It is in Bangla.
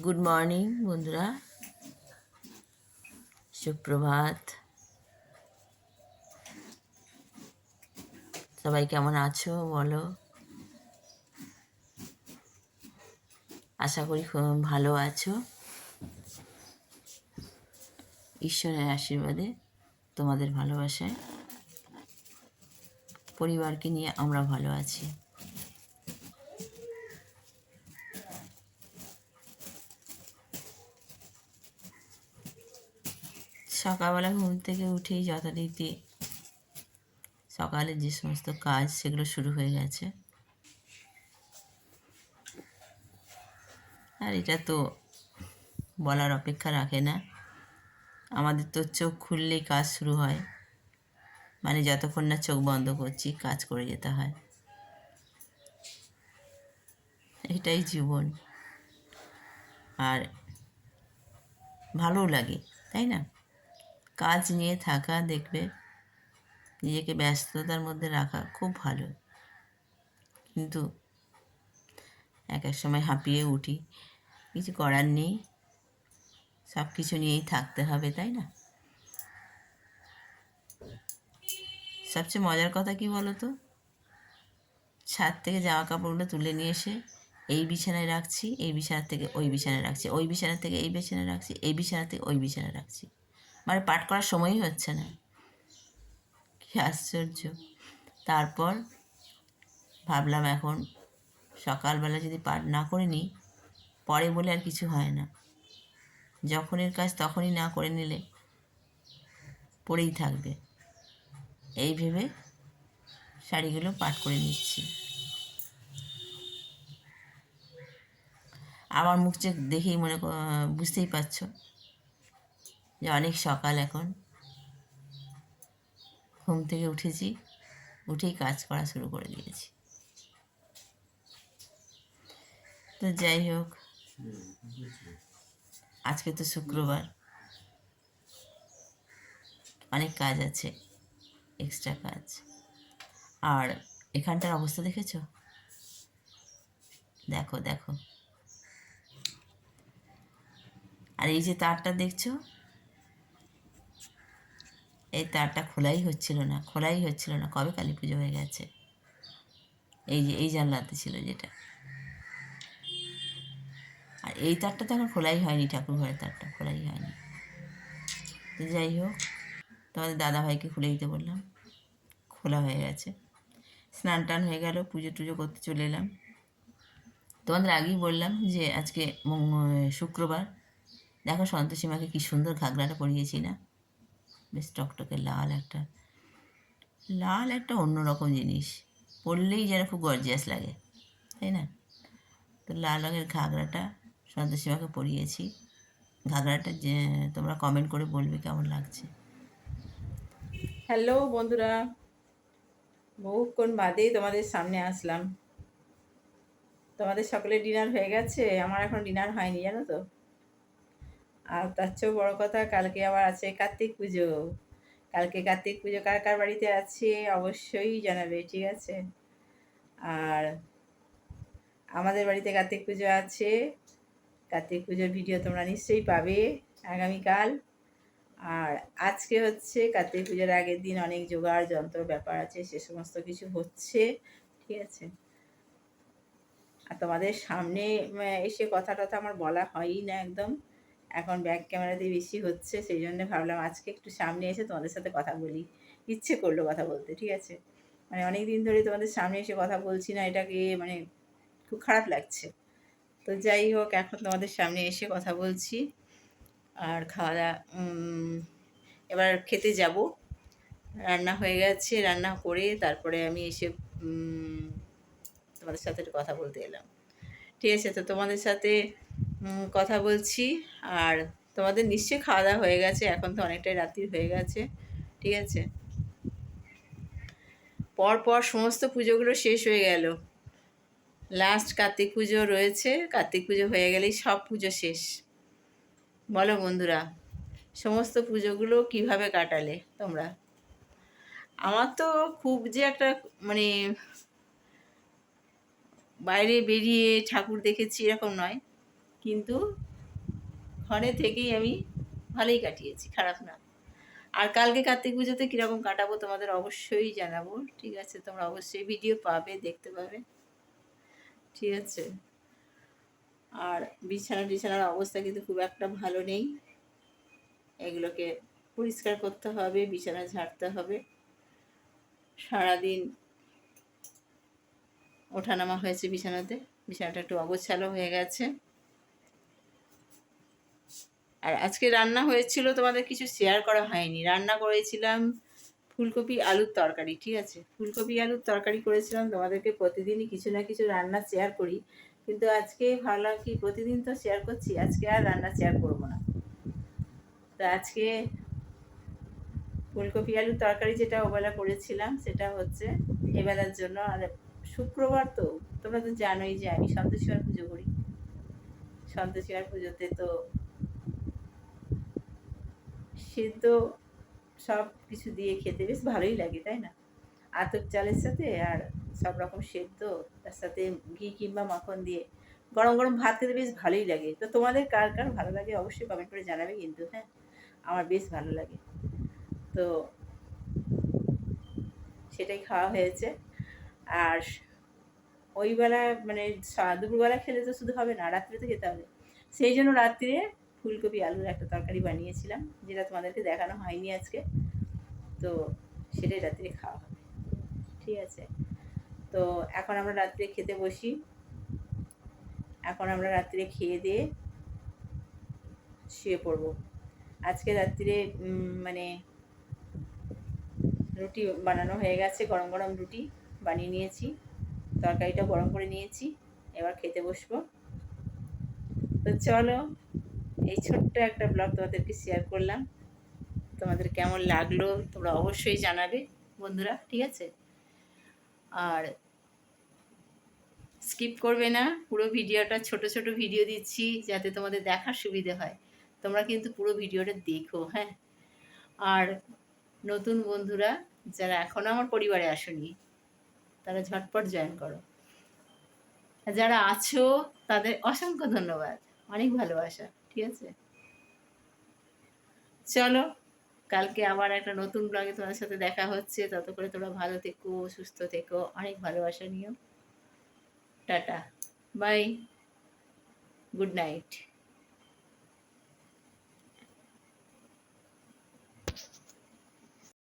গুড মর্নিং বন্ধুরা। সুপ্রভাত। সবাই কেমন আছো, বলো? আশা করি ভালো আছো। ঈশ্বরের আশীর্বাদে, তোমাদের ভালোবাসায়। পরিবারকে নিয়ে আমরা ভালো আছি। সকালবেলা ঘুম থেকে উঠেই যথারীতি সকালে যে সমস্ত কাজ, সেগুলো শুরু হয়ে গেছে। আর এটা তো বলার অপেক্ষা রাখে না। আমাদের তো চোখ খুললেই কাজ শুরু হয়। মানে যতক্ষণ না চোখ বন্ধ করছি, কাজ করে যেতে হয়। এটাই জীবন। আর ভালোও লাগে, তাই না? কাজ নিয়ে থাকা, দেখবে নিজেকে ব্যস্ততার মধ্যে রাখা খুব ভালো। কিন্তু এক এক সময় হাঁপিয়ে উঠি। কিছু করার নেই। সব কিছু নিয়েই থাকতে হবে, তাই না? সবচেয়ে মজার কথা কি বলো তো ছাদ থেকে জামা কাপড়গুলো তুলে নিয়ে এসে এই বিছানায় রাখছি, এই বিছানা থেকে ওই বিছানায় রাখছি, ওই বিছানা থেকে এই বিছানায় রাখছি, এই বিছানা থেকে ওই বিছানায় রাখছি। মানে পাঠ করার সময়ই হচ্ছে না। কি আশ্চর্য। তারপর ভাবলাম এখন সকালবেলা যদি পাঠ না করে নিই, পরে বলে আর কিছু হয় না। যখনের কাজ তখনই না করে নিলে পড়েই থাকবে। এই ভেবে শাড়িগুলো পাঠ করে নিচ্ছি। আমার মুখ চোখ দেখেই মনে বুঝতেই পারছ যে অনেক সকাল এখন। ঘুম থেকে উঠেছি, উঠেই কাজ করা শুরু করে দিয়েছি। তো যাই হোক, আজকে তো শুক্রবার। অনেক কাজ আছে এক্সট্রা কাজ। আর এখানটার অবস্থা দেখেছ? দেখো দেখো। আর এই যে তারটা দেখছ? এই তারটা খোলাই হচ্ছিল না, খোলাই হচ্ছিল না। কবে কালী পুজো হয়ে গেছে? এই যে, এই জানলাতে ছিল যেটা। আর এই তারটা তো এখন খোলাই হয়নি, ঠাকুর ঘরের তারটা খোলাই হয়নি। তো যাই হোক, তোমাদের দাদা ভাইকে খুলে দিতে বললাম। খোলা হয়ে গেছে। স্নান টান হয়ে গেল, পুজো টুজো করতে চলে এলাম। তোমাদের আগেই বললাম যে, আজকে শুক্রবার। দেখো সন্তোষীমাকে কি সুন্দর ঘাগড়াটা পরিয়েছি না? বেশ টকটকে লাল একটা লাল একটা অন্যরকম জিনিস। পরলেই যেন খুব গর্জিয়াস লাগে, তাই না? তো লাল রঙের ঘাগরাটা সন্তোষীমাকে পরিয়েছি। ঘাগরাটা যে, তোমরা কমেন্ট করে বলবে কেমন লাগছে। হ্যালো বন্ধুরা, বহুক্ষণ বাদেই তোমাদের সামনে আসলাম। তোমাদের সকলে ডিনার হয়ে গেছে, আমার এখন ডিনার হয়নি, জানো তো? আর তার চেয়েও বড় কথা কালকে আবার আছে কার্তিক পুজো। কালকে কার্তিক পুজো কার কার বাড়িতে আছে অবশ্যই জানাবে, ঠিক আছে? আর আমাদের বাড়িতে কার্তিক পুজো আছে। কার্তিক পুজোর ভিডিও তোমরা নিশ্চয়ই পাবে আগামীকাল। আর আজকে হচ্ছে কার্তিক পুজোর আগের দিন অনেক জোগাড় যন্ত্র ব্যাপার আছে, সে সমস্ত কিছু হচ্ছে, ঠিক আছে? আর তোমাদের সামনে এসে কথা টথা আমার বলা হয়ই না একদম। এখন ব্যাক ক্যামেরাতে বেশি হচ্ছে, সেই জন্য ভাবলাম আজকে একটু সামনে এসে তোমাদের সাথে কথা বলি। ইচ্ছে করল কথা বলতে, ঠিক আছে? মানে অনেক দিন ধরে তোমাদের সামনে এসে কথা বলছি না, এটাকে মানে খুব খারাপ লাগছে। তো যাই হোক, এখন তোমাদের সামনে এসে কথা বলছি। আর খাওয়া দাওয়া এবার খেতে যাব। রান্না হয়ে গেছে, রান্না করে তারপরে আমি এসে তোমাদের সাথে কথা বলতে এলাম। ঠিক আছে, তো তোমাদের সাথে কথা বলছি। আর তোমাদের নিশ্চয়ই খাওয়া দাওয়া হয়ে গেছে। এখন তো অনেকটাই রাত্রি হয়ে গেছে। ঠিক আছে? পর পর সমস্ত পুজোগুলো শেষ হয়ে গেল। লাস্ট কার্তিক পুজো রয়েছে। কার্তিক পুজো হয়ে গেলেই সব পুজো শেষ। বলো বন্ধুরা, সমস্ত পুজোগুলো কীভাবে কাটালে তোমরা? আমার তো খুব যে একটা মানে বাইরে বেরিয়ে ঠাকুর দেখেছি এরকম নয়। কিন্তু ঘরে থেকেই আমি ভালোই কাটিয়েছি, খারাপ না। আর কালকে কার্তিক পুজোতে কীরকম কাটাবো তোমাদের অবশ্যই জানাব, ঠিক আছে? তোমরা অবশ্যই ভিডিও পাবে, দেখতে পাবে, ঠিক আছে? আর বিছানা টিছানার অবস্থা কিন্তু খুব একটা ভালো নেই। এগুলোকে পরিষ্কার করতে হবে বিছানা ঝাড়তে হবে। সারাদিন ওঠানামা হয়েছে বিছানাতে, বিছানাটা একটু অগোছালো হয়ে গেছে। আর আজকে রান্না হয়েছিল, তোমাদের কিছু শেয়ার করা হয়নি। রান্না করেছিলাম ফুলকপি আলুর তরকারি, ঠিক আছে? ফুলকপি আলুর তরকারি করেছিলাম, তোমাদেরকে প্রতিদিনই কিছু না কিছু রান্না শেয়ার করি। কিন্তু আজকে ভাবলাম কি, প্রতিদিন তো শেয়ার করছি, আজকে আর রান্না শেয়ার করব না। তো আজকে ফুলকপি আলুর তরকারি যেটা ওবেলা করেছিলাম, সেটা হচ্ছে এবেলার জন্য। আর শুক্রবার তো, তোমরা তো জানোই যে আমি সন্তোষীমার পুজো করি। সন্তোষীমার পুজোতে তো সিদ্ধ সব কিছু দিয়ে খেতে বেশ ভালোই লাগে, তাই না? আতপ চালের সাথে আর সব রকম সেদ্ধ, তার সাথে ঘি কিংবা মাখন দিয়ে গরম গরম ভাত খেতে বেশ ভালোই লাগে। তো তোমাদের কার কার ভালো লাগে অবশ্যই কমেন্ট করে জানাবে কিন্তু হ্যাঁ? আমার বেশ ভালো লাগে। তো সেটাই খাওয়া হয়েছে। আর ওই বেলা মানে দুপুরবেলা খেলে তো শুধু হবে না, রাত্রে তো খেতে হবে। সেই জন্য রাত্রে ফুলকপি, আলুর একটা তরকারি বানিয়েছিলাম, যেটা তোমাদেরকে দেখানো হয়নি আজকে। তো সেটাই রাত্রে খাওয়া হবে। ঠিক আছে? তো এখন আমরা রাত্রে খেতে বসি। এখন আমরা রাত্রে খেয়ে দিয়ে শুয়ে পড়ব। আজকে রাত্রে মানে রুটি বানানো হয়ে গেছে, গরম গরম রুটি বানিয়ে নিয়েছি। তরকারিটা গরম করে নিয়েছি। এবার খেতে বসবো। তো চলো এই ছোট্ট একটা ব্লগ তোমাদেরকে শেয়ার করলাম। তোমাদের কেমন লাগল তোমরা অবশ্যই জানাবে, বন্ধুরা, ঠিক আছে? আর স্কিপ করবে না, পুরো ভিডিওটা ছোট ছোট ভিডিও দিচ্ছি যাতে তোমাদের দেখার সুবিধে হয়। তোমরা কিন্তু পুরো ভিডিওটা দেখো হ্যাঁ? আর নতুন বন্ধুরা, যারা এখনও আমার পরিবারে আসনি, তারা ঝটপট জয়েন করো। যারা আছো, তাদের অসংখ্য ধন্যবাদ। অনেক ভালোবাসা। ঠিক আছে? চলো, কালকে আবার একটা নতুন ব্লগে তোমার সাথে দেখা হচ্ছে। তত করে তোমরা ভালো থেকো, সুস্থ থেকো। অনেক ভালোবাসা নিও। টাটা। বাই। Good night.